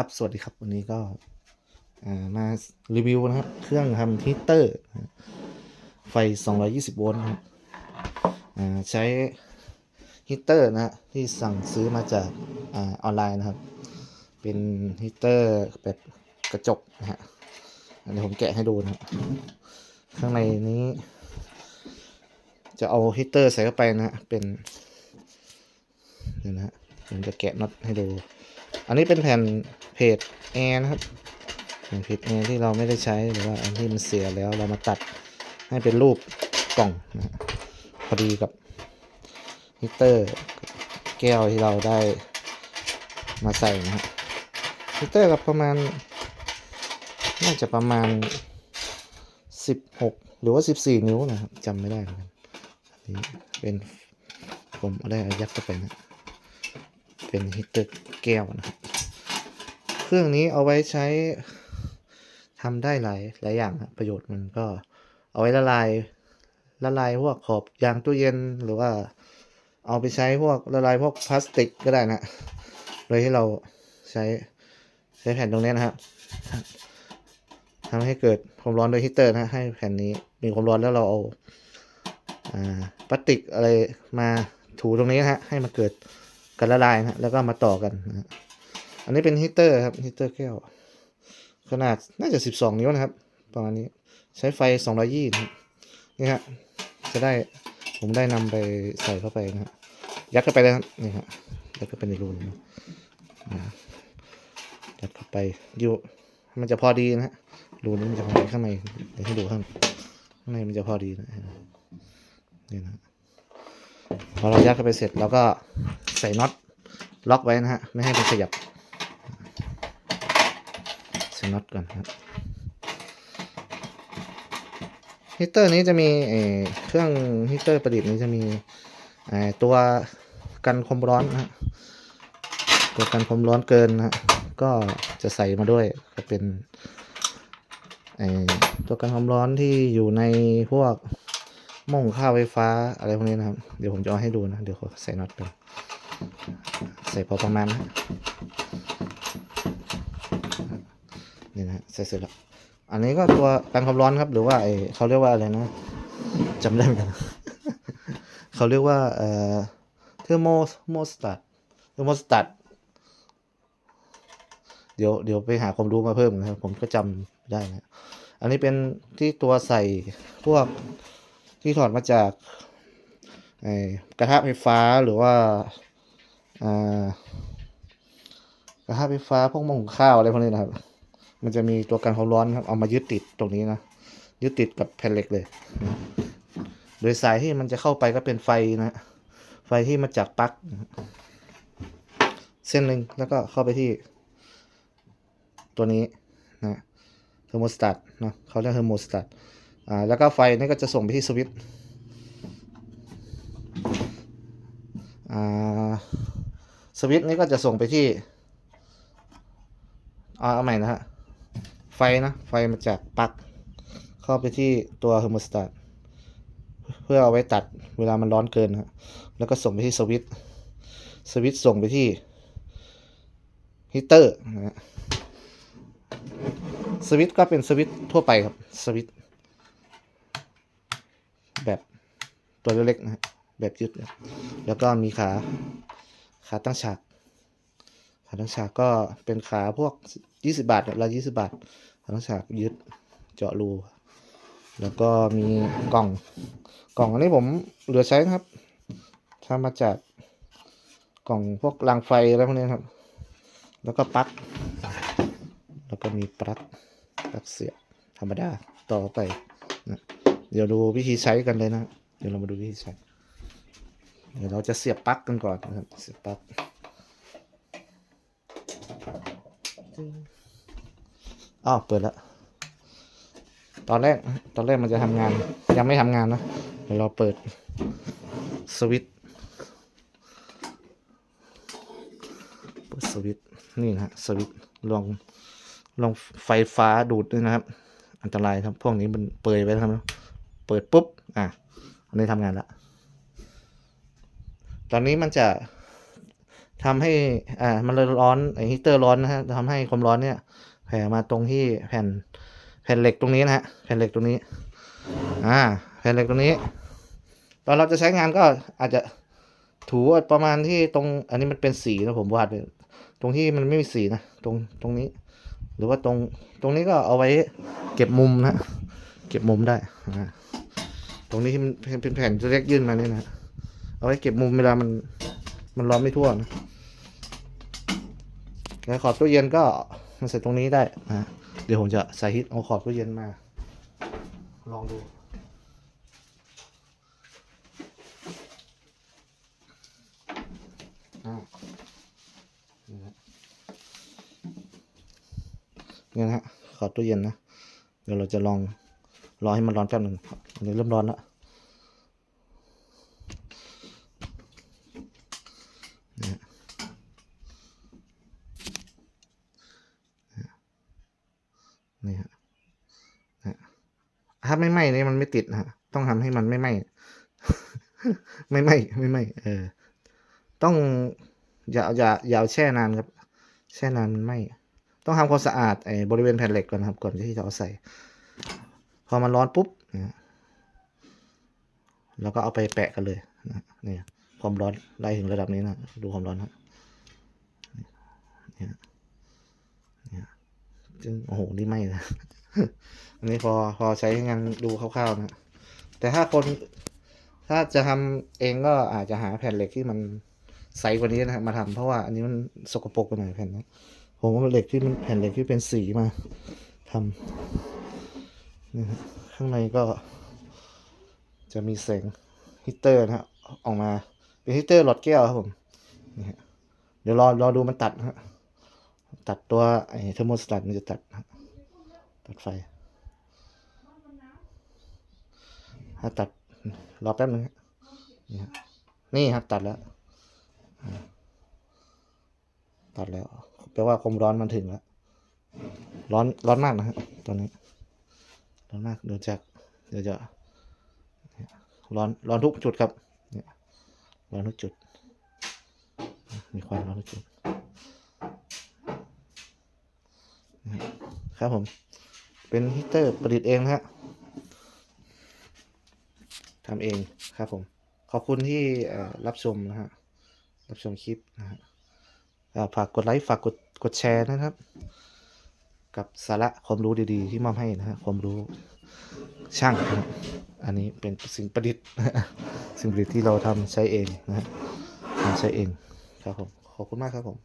ครับสวัสดีครับวันนี้ก็มารีวิวนะครับ เครื่องทำฮีเตอร์ ไฟ 220 โวลต์ครับใช้ฮีเตอร์นะฮะที่สั่งซื้อมาจากอาออนไลน์นะครับ เป็นฮีเตอร์แบบกระจกนะฮะอันนี้ผมแกะให้ดูนะครับข้างในนี้ จะเอาฮีเตอร์ใส่เข้าไปนะฮะเป็นเดี๋ยวนะฮะ ผมจะแกะน็อตให้ดู อันนี้เป็นแผ่นเพจแอร์นะครับแผ่นเพจแอร์ที่เราไม่ได้ใช้หรือว่าอันที่มันเสียแล้วเรามาตัดให้เป็นรูปกล่องนะฮะพอดีกับฮีเตอร์แก้วที่เราได้มาใส่นะฮะฮีเตอร์กับประมาณ น่าจะประมาณ 16 หรือว่า 14 นิ้วนะครับจำไม่ได้เหมือนกันนี่เป็นผมได้อายัดเข้าไปนะ เป็นฮีตเตอร์แก้วนะครับเครื่องนี้เอาไว้ใช้ทำได้หลายหลายอย่างครับประโยชน์มันก็เอาไว้ละลายละลายพวกขอบยางตู้เย็นหรือว่าเอาไปใช้พวกละลายพวกพลาสติกก็ได้นะโดยที่เราใช้ใช้แผ่นตรงนี้นะครับทำให้เกิดความร้อนโดยฮีตเตอร์นะให้แผ่นนี้มีความร้อนแล้วเราเอาอ่าพลาสติกอะไรมาถูตรงนี้นะฮะให้มันเกิด กันละลายนะแล้วก็มาต่อกันนะอันนี้เป็นฮีตเตอร์ครับฮีตเตอร์แก้ว ขนาดน่าจะ 12 นิ้วนะครับ ประมาณนี้ใช้ไฟ 220นะนี่ฮะจะได้ผมได้นำไปใส่เข้าไปนะฮะยัดเข้าไปเลยครับนี่ฮะยัดเข้าไปในรูนะยัดเข้าไปอยู่มันจะพอดีนะฮะรูนี้มันจะพอดีข้างในเดี๋ยวให้ดูข้างข้างในมันจะพอดีนะนี่นะพอเรายัดเข้าไปเสร็จเราก็ ใส่น็อตล็อกไว้นะฮะ ไม่ให้มันขยับใส่น็อตก่อนครับฮีตเตอร์นี้จะมีเครื่องฮีตเตอร์ประดิษฐ์นี้จะมีตัวกันความร้อนนะฮะตัวกันความร้อนเกินนะฮะก็จะใส่มาด้วยก็เป็นตัวกันความร้อนที่อยู่ในพวกหม่งข้าวไฟฟ้าอะไรพวกนี้นะครับ เดี๋ยวผมจะเอาให้ดูนะ เดี๋ยวขอใส่น็อตกัน ใส่พอประมาณนะนี่นะใส่เสร็จแล้ว อันนี้ก็ตัวกันความร้อนครับ หรือว่าไอเขาเรียกว่าอะไรนะจำไม่ได้เหมือนกันเขาเรียกว่าเอ่อเทอร์โมโมสตัตเทอร์โมสตัตเดี๋ยวเดี๋ยวไปหาความรู้มาเพิ่มนะครับ ผมก็จำได้นะ อันนี้เป็นที่ตัวใส่พวกที่ถอดมาจากไอกระทะไฟฟ้าหรือว่า กระทะไฟฟ้าพวกหม้อหุงข้าวอะไรพวกนี้นะครับ มันจะมีตัวกันความร้อนครับเอามายึดติดตรงนี้นะยึดติดกับแผ่นเหล็กเลย โดยสายที่มันจะเข้าไปก็เป็นไฟนะไฟที่มาจากปลั๊กเส้นหนึ่งแล้วก็เข้าไปที่ ตัวนี้นะเทอร์โมสตัตนะเขาเรียกเทอร์โมสตัตอ่าแล้วก็ไฟนี่ก็จะส่งไปที่สวิตช์อ่า สวิตช์นี่ก็จะส่งไปที่อ่าเอาใหม่นะฮะ ไฟนะ ไฟมาจากปลั๊กเข้าไปที่ตัวเทอร์โมสตัตเพื่อเอาไว้ตัดเวลามันร้อนเกินฮะแล้วก็ส่งไปที่สวิตช์สวิตช์ส่งไปที่ฮีเตอร์นะฮะสวิตช์ก็เป็นสวิตช์ทั่วไปครับ สวิตช์แบบตัวเล็กๆนะฮะแบบยึด แล้วก็มีขา ขาตั้งฉาก ขาตั้งฉากก็เป็นขาพวกยี่สิบาทละยี่สิบาท ขาตั้งฉากยึดเจาะรู แล้วก็มีกล่อง กล่องอันนี้ผมเหลือใช้นะครับทำมาจากกล่องพวกรางไฟอะไรพวกนี้ครับ แล้วก็ปลั๊ก แล้วก็มีปลั๊ก ปลั๊กเสียบธรรมดาต่อไปนะเดี๋ยวดูวิธีใช้กันเลยนะ เดี๋ยวเรามาดูวิธีใช้ เดี๋ยวเราจะเสียบปลั๊กกันก่อนนะครับ เสียบปลั๊กอ้าวเปิดแล้ว ตอนแรก ตอนแรกมันจะทำงาน ยังไม่ทำงานนะ เดี๋ยวเราเปิดสวิตช์เปิดสวิตช์นี่นะฮะสวิตช์ลองลองไฟฟ้าดูดด้วยนะครับ อันตรายครับ พวกนี้มันเปิดไว้ครับ เปิดปุ๊บ อะ อันนี้ทำงานแล้ว ตอนนี้มันจะททำให้อ่ามันเลยร้อนไอฮีเตอร์ร้อนนะฮะทำให้ความร้อนเนี่ยแผ่มาตรงที่แผ่นแผ่นเหล็กตรงนี้นะฮะแผ่นเหล็กตรงนี้อ่าแผ่นเหล็กตรงนี้ ตอนเราจะใช้งานก็อาจจะถูประมาณที่ตรงอันนี้มันเป็นสีนะผมวาดตรงที่มันไม่มีสีนะตรงตรงนี้ หรือว่าตรงตรงนี้ก็เอาไว้เก็บมุมนะเก็บมุมได้ตรงนี้ที่มันเป็นแผ่นจะเล็กยื่นมาเนี่ยนะ เอาไว้เก็บมุมเวลามัน มันร้อนไม่ทั่วนะแล้วขอบตู้เย็นก็มาใส่ตรงนี้ได้นะเดี๋ยวผมจะใส่ฮิตเอาขอบตู้เย็นมา ลองดูนี่นะเนี่ยนะขอบตู้เย็นนะ เดี๋ยวเราจะลองรอให้มันร้อนแป๊บหนึ่งอันนี้เริ่มร้อนแล้ว นี่ฮะถ้าไม่ไหม้เนี่ยมันไม่ติดนะฮะ ต้องทำให้มันไม่ไหม้ไม่ไหม้ไม่ไหม้เออ ต้องอย่าอย่าอย่าแช่นานครับ แช่นานมันไหม้ต้องทำความสะอาดไอ้บริเวณแผ่นเหล็กก่อนครับ ก่อนที่จะเอาใส่ พอมันร้อนปุ๊บนะเราก็เอาไปแปะกันเลยนะเนี่ยความร้อนไล่ถึงระดับนี้นะดูความร้อนครับนี่ยเนี่ย จึงโอ้โห นี่ไม้นะ อันนี้พอพอใช้งานดูคร่าวๆนะ แต่ถ้าคนถ้าจะทำเองก็อาจจะหาแผ่นเหล็กที่มันใสกว่านี้นะครับมาทำเพราะว่าอันนี้มันสกปรกไปหน่อยแผ่นนี้ผมว่าเหล็กที่มันแผ่นเหล็กที่เป็นสีมาทำนี่ฮะข้างในก็ จะมีแสงฮีตเตอร์นะฮะออกมาเป็นฮีตเตอร์หลอดแก้วครับผมนี่ฮะเดี๋ยวรอรอดูมันตัดนะฮะ ตัดตัวไอ้เทอร์โมสตัตมันจะตัดตัดไฟ ถ้าตัด รอแป๊บนึงฮะนี่ฮะนี่ครับตัดแล้ว ตัดแล้วแปลว่าความร้อนมันถึงแล้ว ร้อนร้อนมากนะฮะตอนนี้ ร้อนมากเดี๋ยวจะเดี๋ยวจะร้อนร้อนทุกจุดครับร้อนทุกจุด มีควันร้อนทุกจุดนะ ครับผม เป็นฮีเตอร์ประดิษฐ์เองนะฮะทำเองครับผม ขอบคุณที่รับชมนะฮะ รับชมคลิปนะฮะฝากกดไลค์ฝากกดกดแชร์นะครับ กับสาระความรู้ดีๆ ที่มอบให้นะฮะความรู้ช่างนะอันนี้เป็นสิ่งประดิษฐ์สิ่งประดิษฐ์ที่เราทำใช้เองนะฮะทำใช้เองครับผม ขอบคุณมากครับผม